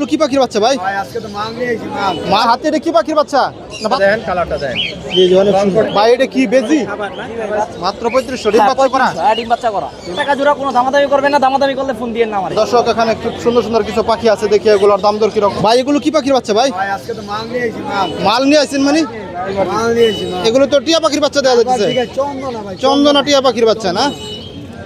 এগুলো কি পাখির বাচ্চা ভাই? ভাই আজকে তো মাল নিয়ে এসেছি মাল। মা হাতে এটা কি পাখির বাচ্চা? দেখেন কালারটা দেখেন। জি জি অনেক সুন্দর। ভাই এটা কি বেজি? মাত্র পঁয়ত্রিশশো ডিম বাচ্চা করা? হ্যাঁ, ডিম বাচ্চা করা। টাকা জোড়া কোনো দামাদামি করবে না দামাদামি করলে ফোন দিয়ে না আমার। দর্শক এখানে খুব সুন্দর সুন্দর কিছু পাখি আছে দেখি এগুলোর দাম দর কীরকম। ভাই এগুলো কি পাখির বাচ্চা ভাই? ভাই আজকে তো মাল নিয়ে এসেছি মাল। মাল নিয়ে আসছেন মানে? এগুলো তো টিয়া পাখির বাচ্চা দেওয়া যাচ্ছে ভাই চন্দনা। টিয়া পাখির বাচ্চা না?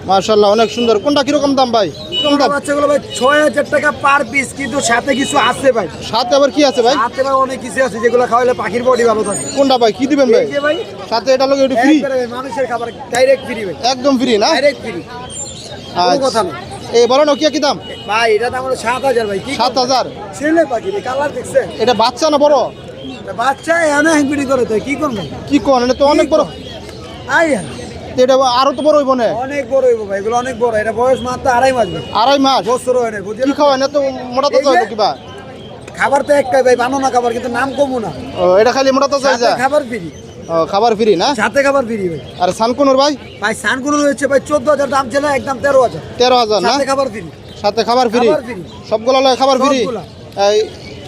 মার্শাল্লাহ অনেক সুন্দর। কোনটা কীরকম দাম ভাই? কীরকম দাম? বাচ্চাগুলো ভাই ছয় হাজার টাকা পার পিস কিন্তু সাথে কিছু আছে ভাই। সাথে আবার কি আছে ভাই? সাথে ভাই অনেক কিছু আছে যেগুলো পাখির বডি ভালো থাকে। কোনটা ভাই? কি দিবেন ভাই? ভাই সাথে এটা লোক একটু ফ্রি মানুষের খাবার ডাইরেক্ট ফ্রি ভাই। একদম ফ্রি না? ডাইরেক্ট ফ্রি কোনো কথা না এই বলো নোকিয়া কি দাম? ভাই এটা দাম হলো সাত হাজার ভাই সাত হাজার? ছেলে পাখি কালার দেখছেন এটা বাচ্চা না বড়? বাচ্চা এনে করে তো কি করবেন? কি কোন? এটা তো অনেক বড়। আই হ্যাঁ, এটা আরও তো বড় হইব না? অনেক বড় হইব ভাই এগুলো অনেক বড়। এটা বয়স মাত্র আড়াই মাস ভাই। আড়াই মাস? বছর হয় না? কি খাওয়ায় না তো? মোটা তো এই কিবা? খাবার তো একটাই ভাই বানানো খাবার কিন্তু নাম কমু না। ও এটা খালি মোটা তো চাই খাবার ফ্রি। ও খাবার ফ্রি না? সাথে খাবার ফ্রি ভাই। আর সানকুনুর ভাই? ভাই সানগুলো রয়েছে ভাই চোদ্দ হাজার দাম ছিল একদম তেরো হাজার তেরো হাজার না? সাথে খাবার ফ্রি। সাথে খাবার ফ্রি? সবগুলো লয় খাবার ফ্রি? এই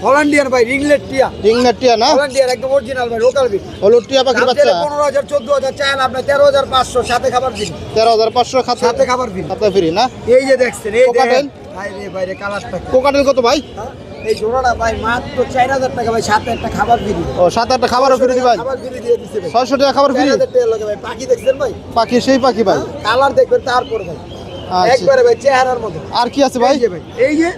হল্যান্ডিয়ান ভাই রিংলেট টিয়া। রিংনেট টিয়া না? হল্যান্ডিয়ান একদম অরিজিনাল ভাই লোকাল বিট হলুদ টিয়া পাখির বাচ্চা? পনেরো হাজার চোদ্দ হাজার চান আপনার তেরো হাজার পাঁচশো সাথে খাবার তেরো হাজার পাঁচশো সাথে খাতে খাবার ফ্রি খাতে ফ্রি না? এই যে দেখছেন এই? দেখেন। ভাই রে ভাই রে কালারটা কোকাটেল কত ভাই? হ্যাঁ? এই জোড়াটা ভাই মাত্র চার হাজার টাকা ভাই সাথে একটা খাবার ফ্রি ও সাত আটটা খাবারও ফ্রি দিবাই খাবার ফ্রি দিয়ে ভাই। ছয়শো টাকা খাবার ফ্রি চার হাজার টাকা লাগে ভাই পাখি দেখছেন ভাই? পাখি সেই পাখি ভাই? কালার দেখবেন তারপর ভাই। আচ্ছা। একবারে ভাই চেহারার মতো। আর কি আছে ভাই? এই যে ভাই এই যে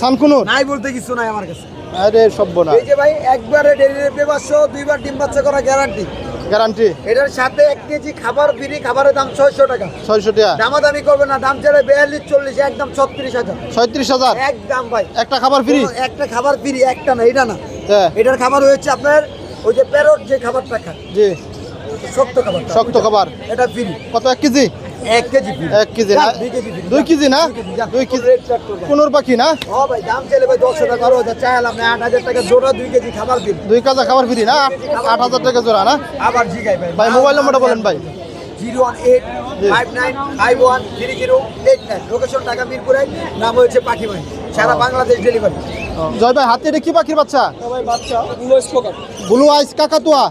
সানকুনুর? নাই বলতে কিছু নাই আমার কাছে। আরে সব না এই যে ভাই একবারে ডেলিভারি পেপার দুইবার ডিম বাচ্চা করা গ্যারান্টি গ্যারান্টি এটার সাথে এক কেজি খাবার ফ্রি খাবারের দাম ছয়শো টাকা। ছয়শো টাকা। দামাদামি করবে না দাম চলে বিয়াল্লিশ চল্লিশ একদম ছত্রিশ হাজার। ছয়ত্রিশ হাজার? একদম ভাই। একটা খাবার ফ্রি একটা খাবার ফ্রি একটা না এটা না। হ্যাঁ। এটার খাবার হয়েছে আপনার ওই যে প্যারট যে খাবারটা খায়। জি। শক্ত খাবার। শক্ত খাবার। এটা ফ্রি কত এক কেজি? এক কেজি এক কেজি না? দুই কেজি দুই কেজি না? দুই কেজি কোনোর পাখি না? ও ভাই দাম চাইলে ভাই দশ টাকা বারো হাজার চাইল আপনি আট হাজার টাকা জোড়া দুই কেজি খাবার দিন দুই কাজা খাবার ফ্রি না? আট হাজার টাকা জোড়া না? আবার জিগাই ভাই। ভাই মোবাইল নম্বরটা বলেন ভাই। Zero one eight five nine five one three zero eight nine location Dhaka মিরপুরে নাম হয়েছে পাখি ভাই সারা বাংলাদেশ ডেলিভারি জয় ভাই হাতে এটা কি পাখির বাচ্চা? ভাই বাচ্চা। ব্লু আইস কাকাতুয়া।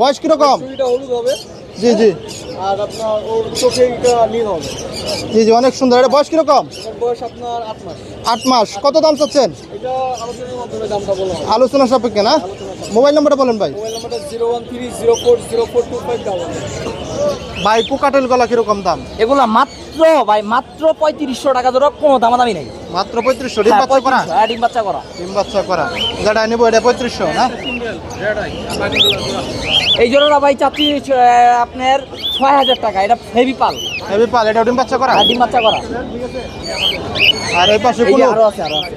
বয়স কীরকম? এটা হবে। জি জি। আর আপনার ওর চোখে এটা নীল হবে। জি জি অনেক সুন্দর। এটা বয়স কীরকম? বয়স আপনার আট মাস। আট মাস। কত দাম চাচ্ছেন? এটা আলোচনার মাধ্যমে দামটা বলা আলোচনা সাপেক্ষে না? মোবাইল নাম্বারটা বলেন ভাই। মোবাইল নাম্বারটা zero one three zero four zero four two five double ভাই পোকাটেল গলা কীরকম দাম? এগুলা মাত্র ভাই মাত্র পঁয়ত্রিশশো টাকা জোড়া কোনো দামাদামি নেই। মাত্র পঁয়ত্রিশশো ডিম হ্যাঁ, বাচ্চা করা? 3500, হ্যাঁ, ডিম বাচ্চা করা। ডিম বাচ্চা করা। যেটা নেব এটা পঁয়ত্রিশশো না? এই জোড়াটা ভাই চাচ্ছি আপনার ছয় হাজার টাকা এটা হেভি পাল। হেভি পাল এটা ডিম বাচ্চা করা? আর ডিম বাচ্চা করা। আর এই পাশে আরও আছে আরও আছে।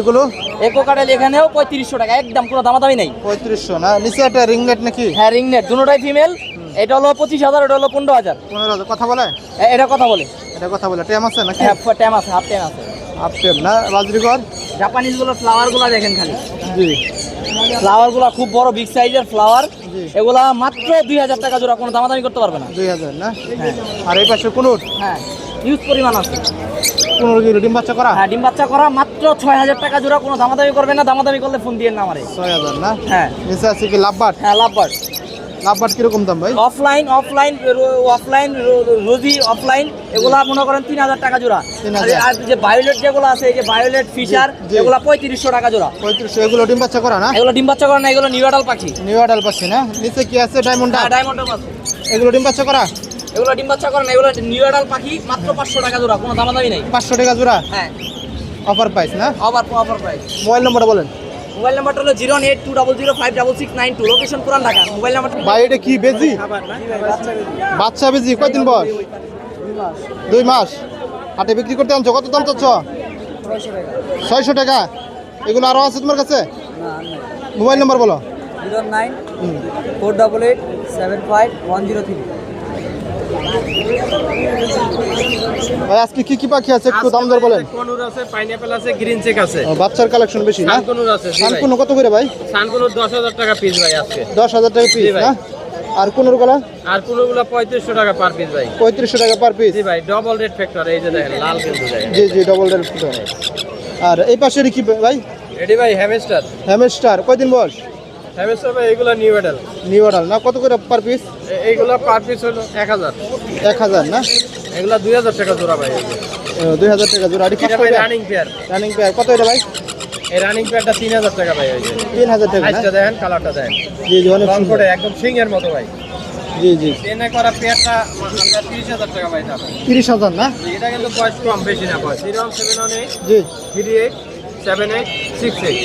এগুলো একো কাটেল এখানেও পঁয়ত্রিশশো টাকা একদম কোনো দামাদামি নেই। পঁয়ত্রিশশো না? নিচে একটা রিংনেট নাকি? হ্যাঁ রিংনেট দুটোটাই ফিমেল এটা হলো পঁচিশ হাজার এটা হলো পনেরো হাজার। পনেরো হাজার কথা বলে? এটা কথা বলে। এটা কথা বলে টেম আছে নাকি? হ্যাঁ ট্যাম আছে হাফ ট্যাম আছে। হাফ টেম না বাজরিগর জাপানিজগুলো ফ্লাওয়ারগুলা দেখেন খালি। জি। ফ্লাওয়ারগুলা খুব বড় বিগ সাইজের ফ্লাওয়ার। এগুলা মাত্র দুই হাজার টাকা জোড়া কোনো দামাদামি করতে পারবে না। দুই হাজার না? আর এই পাশে কুনুর? হ্যাঁ ইউজ পরিমাণ আছে। কুনুর কি ডিম বাচ্চা করা? হ্যাঁ ডিম বাচ্চা করা মাত্র ছয় হাজার টাকা জোড়া কোনো দামাদামি করবে না দামাদামি করলে ফোন দিয়ে না আমারে ছয় হাজার না? হ্যাঁ। নিচে আছে কি লাভবাট হ্যাঁ লাভবার্ড কীরকম দাম ভাই? Offline offline offline rosy offline এগুলা মনে করেন তিন হাজার টাকা জোড়া। আর- যে বায়োলেট যেগুলো আছে এই যে বায়োলেট ফিশার। এগুলা পঁয়ত্রিশশো টাকা জোড়া। পঁয়ত্রিশশো এগুলো ডিম বাচ্চা করা না? এগুলো ডিম বাচ্চা করে না এগুলো নিউডাল পাখি। নিউ আডাল পাচ্ছি না? নিচে কি আছে ডায়মন্ড হ্যাঁ ডায়মন্ড আছে। এগুলো ডিম বাচ্চা করা? এগুলো ডিম বাচ্চা করে না এগুলো নিউডাল পাখি মাত্র পাঁচশো টাকা জোড়া কোনো দামাদামি নেই। পাঁচশো টাকা জোড়া? হ্যাঁ। অফার প্রাইস না? অফার অফার প্রাইস মোবাইল নম্বরটা বলেন। মোবাইল নাম্বারটা হলো zero eight two double zero five double six nine two. Location Puran Dhaka. Mobile নাম্বারটা ভাই এটা কি বেজি? বাচ্চা বেজি কয়দিন বয়স? দুই মাস। হাটে বিক্রি করতে আনছো কত দাম চাচ্ছ? ছয়শো টাকা। এগুলো আরও আছে তোমার কাছে? মোবাইল নম্বর বলো। Zero nine four double eight seven five one zero three. ভাই আজকে কি কি পাখি আছে একটু দাম দর বলেন। কনুর আছে পাইনাপেল আছে গ্রিন চেক আছে। বাচ্চার কালেকশন বেশি না? সানকনুর আছে জি কত করে ভাই? দশ হাজার টাকা পিস ভাই আজকে। দশ হাজার টাকা পিস না? আর কোনোর গলা? আর কোনোগুলো পঁয়ত্রিশশো টাকা পার পিস ভাই। পঁয়ত্রিশশো টাকা পার পিস জি ভাই ডবল রেড ফ্যাক্টর এই যে দেখেন লাল কিন্তু জি জি ডবল রেড আর এই পাশে কি ভাই? এটি ভাই হ্যামস্টার হ্যামস্টার কয়দিন বয়স? হ্যামস্টার ভাই এগুলো নিউ মডেল নিউ অর্ডার না? কত করে পার পিস এইগুলো পার পিস হলো এক হাজার। এক হাজার না? এগুলো দুই হাজার টাকা জোড়া ভাই। দুই হাজার টাকা জোড়া। এটা রানিং পেয়ার রানিং পেয়ার কত এটা ভাই? এই রানিং পেয়ারটা তিন হাজার টাকা ভাই তিন হাজার টাকা সাইজটা দেখেন কালারটা দেখেন। জি জি অনেক সুন্দর। একদম সিংয়ের মতো ভাই। জি জি। ট্রেনে করা পেয়ারটা তিরিশ হাজার টাকা ভাই দাম। তিরিশ হাজার না? এটা কিন্তু বয়স কম বেশি না বয়স। জিরো সেভেন জি। Three eight seven eight six eight